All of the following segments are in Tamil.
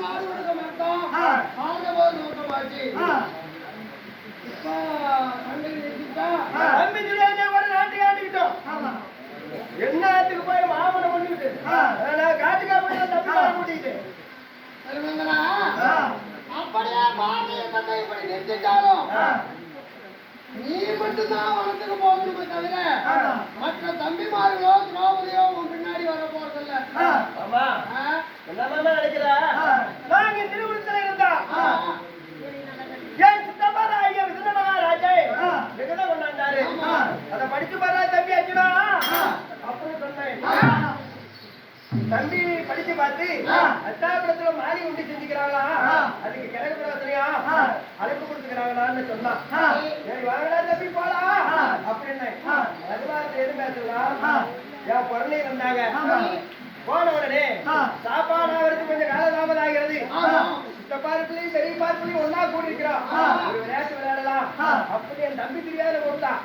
மாடு கொடுக்க மாட்டோம் ஆண்டவோர் நோக்கமாச்சு இப்ப சண்டை நிறுத்திட்டா தம்பி துரியோதனை கூட நாட்டுக்கு ஆண்டுக்கிட்டோம் என்னத்துக்கு போய் மாமனை பண்ணிட்டு நான் காட்டுக்கா போய் தம்பி கூட்டிட்டு திருமங்கலா அப்படியே பாண்டிய தந்தை இப்படி நிறுத்திட்டாலும் நீ மட்டும்தான் வனத்துக்கு போகணுமே தவிர மற்ற தம்பிமார்களோ திரௌபதியோ உன் பின்னாடி வர போறதில்ல ஆமா ஆ? என்னமா நினைக்கிறா நாங்க திருவிழத்துல இருந்தா ஆ. ஏன் சித்தப்பாரா ஐயா விசன மகாராஜே எங்கதான் கொண்டாண்டாரு ஆமா. அத படிச்சு பாரா தம்பி அச்சுனா அப்புறம் சொன்னேன் தம்பி படிச்சு பார்த்து அத்தாபுரத்துல மாறி உண்டி செஞ்சுக்கிறாங்களா அதுக்கு கிழக்கு பிரச்சனையா அழைப்பு கொடுத்துக்கிறாங்களான்னு சொன்னான் சரி வாங்கடா தம்பி போலாம். அப்படின்னு அதுவாரத்துல எது பேசலாம் என் பொருளை வந்தாங்க போன உடனே சாப்பாடு ஆகிறதுக்கு கொஞ்சம் கால தாமதம் ஆகிறது இந்த பார்க்கலையும் பெரிய பார்க்கலையும் ஒன்னா கூடி இருக்கிறோம் ஒரு விளையாட்டு விளையாடலாம். அப்படி என் தம்பி தெரியாத போட்டான்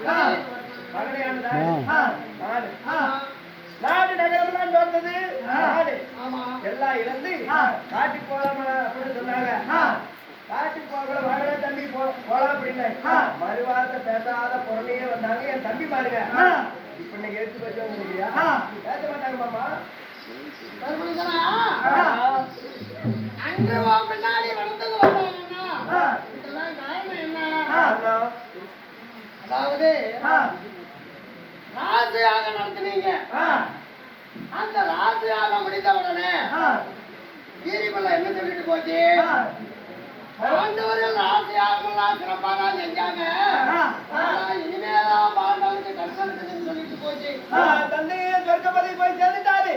மகனையானதா நாடு நாடு நகரம்லாம் தோர்ந்தது நாடு. ஆமா. எல்லாம் இழந்து காட்டுக்கு போலாம் அப்படின்னு சொன்னாங்க. காட்டுக்கு போகல வாங்கடா தம்பி போலாம் அப்படின்னு மறுவார்த்தை பேசாத பொருளையே வந்தாங்க என் தம்பி பாருங்க. இப்ப இன்னைக்கு எடுத்து வச்சவங்க இல்லையா பேச மாட்டாங்க மாமா. பின்னாடி வந்தாங்கன்னா இதெல்லாம் என்ன. அதாவது ராசியாக நடத்துனீங்க. அந்த ராசியாக முடிந்த உடனே கீரிமலை என்ன சொல்லிட்டு போச்சு? பாண்டவர்கள் ராசியாகலாம் சிறப்பாக தான் செஞ்சாங்க. இனிமேதான் பாண்டவருக்கு கஷ்டம் இருக்குதுன்னு சொல்லிட்டு போச்சு. தந்தையே சொர்க்கப்பதை போய் சேர்ந்துட்டாரு.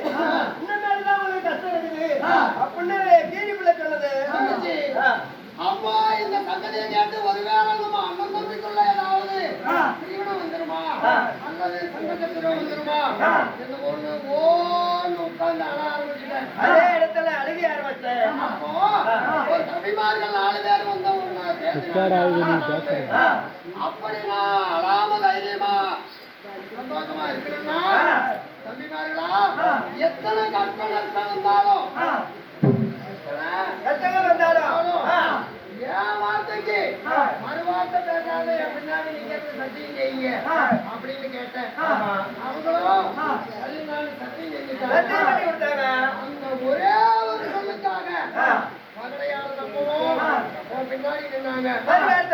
ஒண்ணு ஓன்னு உட்கார்ந்து அழ ஆரம்பிச்சுட்டேன் அதே இடத்துல அழுகி ஆரம்பிச்சேன் அப்போ ஒரு தம்பிமார்கள் நாலு பேர் வந்தவங்க அப்படி நான் அழாம தைரியமா. சந்தோஷமா இருக்கணும்னா தம்பிமார்களா எத்தனை கஷ்டம் நஷ்டம் வந்தாலும். எத்தனை கஷ்டங்கள் வந்தாலும். ஆ. என் வார்த்தைக்கு? மறுவார்த்தை பேசாத என் பின்னாடி நீங்க சத்தியம் செய்யுங்க. அப்படின்னு கேட்டேன். அவங்களும் சத்தியம் செஞ்சுட்டாங்க. அந்த ஒரே ஒரு சொல்லுக்காக. ஆ. மகளையாள சம்பவம் பின்னாடி நின்னாங்க.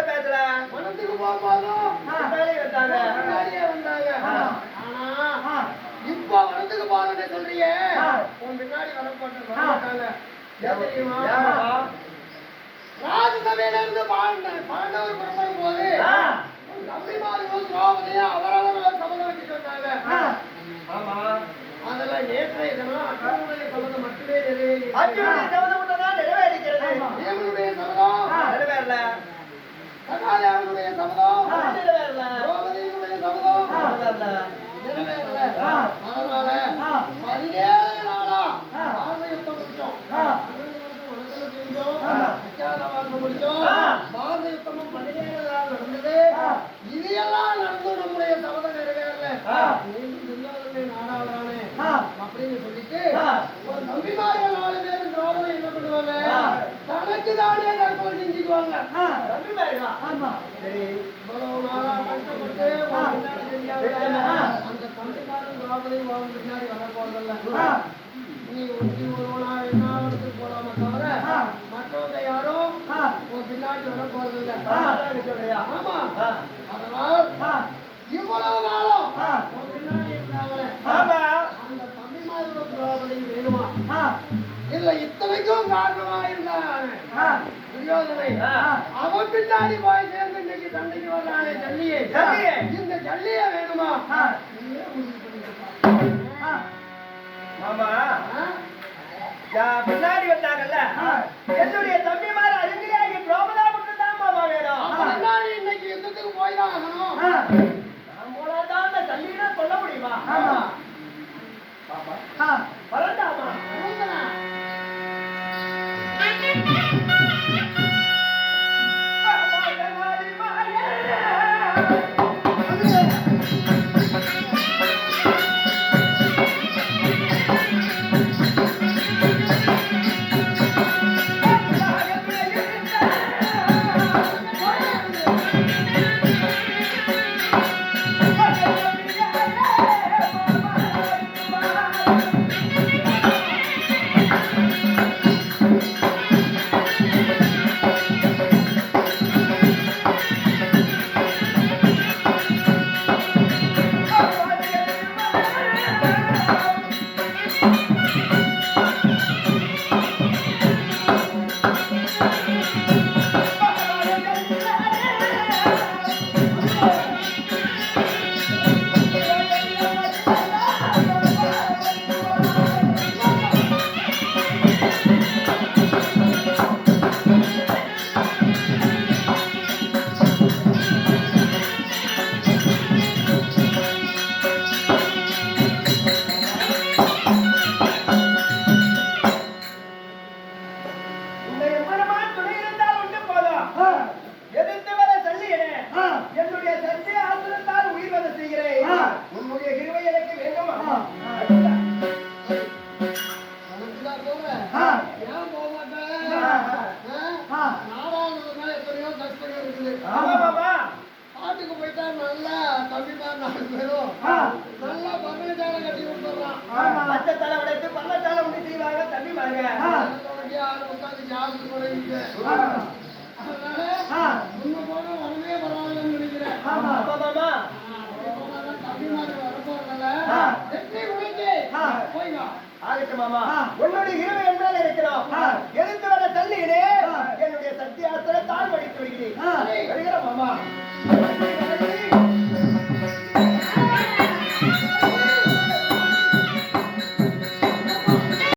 பேசல மனத்துக்கு போகும்போதும் வந்தாங்க. வந்தாங்க. ஆனா இப்ப போறேன்னு சொல்றியே உன் பின்னாடி வர போட்டு வர மாட்டாங்க ஏன் தெரியுமா? ஏமாமா? ராஜசபையில இருந்து ஒரு நம்பிமார்கள் நாலு பேரும் திரௌபதி என்ன பண்ணுவாங்க தனக்கு தானே தற்கொலை செஞ்சுக்குவாங்க தம்பி பாருங்க சரி இவ்வளவு நாளா கஷ்டப்பட்டு உன் பின்னாடி செஞ்சாங்க. அந்த தம்பிமாரும் திரௌபதி உன் பின்னாடி வர போறதில்ல நீ ஒட்டி ஒருவனா என்ன இடத்துக்கு போலாமே தவிர மற்றவங்க யாரும் உன் பின்னாடி வர போறதில்ல அதான் சொல்றியா ஆமா ஆ. அதனால் இவ்வளவு காலம் பின்னாடி போய் சேர்ந்து இன்னைக்கு சண்டைக்கு வர்றானே ஜல்லியை ஜல்லியை. இந்த ஜல்லிய வேணுமா? யா- பின்னாடி வந்தாங்கல்ல என்னுடைய தம்பிமார் அருமையாகி திரௌபதா மட்டும் தான் மாமா வேணும் இன்னைக்கு யுத்தத்துக்கு போய் தான் ஆகணும் நாலு பேரும். நல்லா பங்கஜால கட்டி. பச்சை தலை உடைத்து பள்ளத்தால உண்டு செய்வாங்க தம்பிமாங்க ஆ. ஆள் உட்காந்து போறீங்க ஆ. அதனால ஆ. உன்னை போன வரவே பரவாயில்லன்னு நினைக்கிறேன் மாமா தம்பிமார் வரப்போறதுனால ஆ. வெற்றி முடிஞ்சு ஆ. போய் வா ஆகட்டும் மாமா